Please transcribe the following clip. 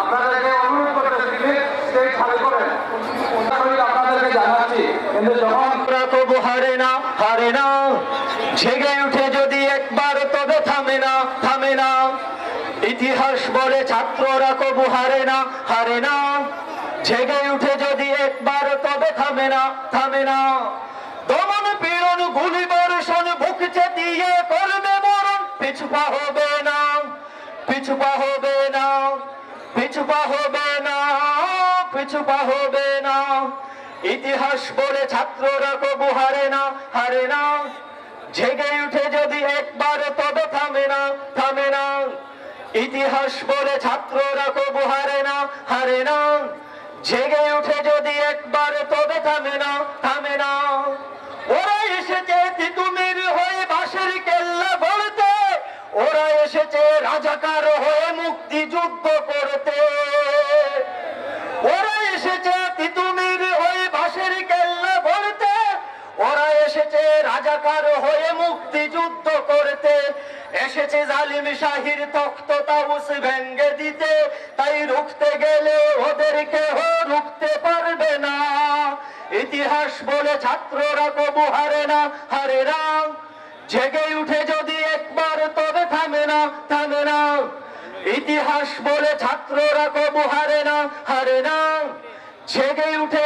আপনাদেরকে অনুরোধ করতেছি প্লিজ স্টেজ খালি করেন আপনাদেরকে জানাচ্ছি। কিন্তু যখন তবু হারে না হারে না। জেগে উঠে যদি একবার তবে থামে না থামে না। ইতিহাস বলে ছাত্ররা কবু হারে না হারে না। জেগে উঠে যদি একবার তবে থামে না থামে না। দমন পীড়ন, গুলি বর্ষণ, বুক চেতিয়ে করবে মরণ পিছুপা হবে না পিছুপা হবে না পিছুপা হবে না পিছুপা হবে না। ইতিহাস বলে ছাত্ররা কবু হারে না হারে না। জেগে উঠে যদি একবার তবে থামে না থামে না। ইতিহাস বলে ছাত্ররা কবু হারে না হারে না। জেগে উঠে যদি একবার তবে থামে না থামে না। ওরা এসেছে তিতুমির হয়ে বাঁশের কেল্লা গড়তে। ওরা এসেছে রাজাকার হয়ে রাজাকার হয়ে মুক্তি যুদ্ধ করতে। এসেছে জালিম শাহির তখ্ত তাউস ভেঙ্গে দিতে। তাই রুখতে গেলে ওদের কেহ রুখতে পারবে না। ইতিহাস বলে ছাত্ররা কবু হারে না হারে না। জেগে উঠে যদি একবার তবে থামে না থামে না। ইতিহাস বলে ছাত্ররা কবু হারে না হারে না। জেগে উঠে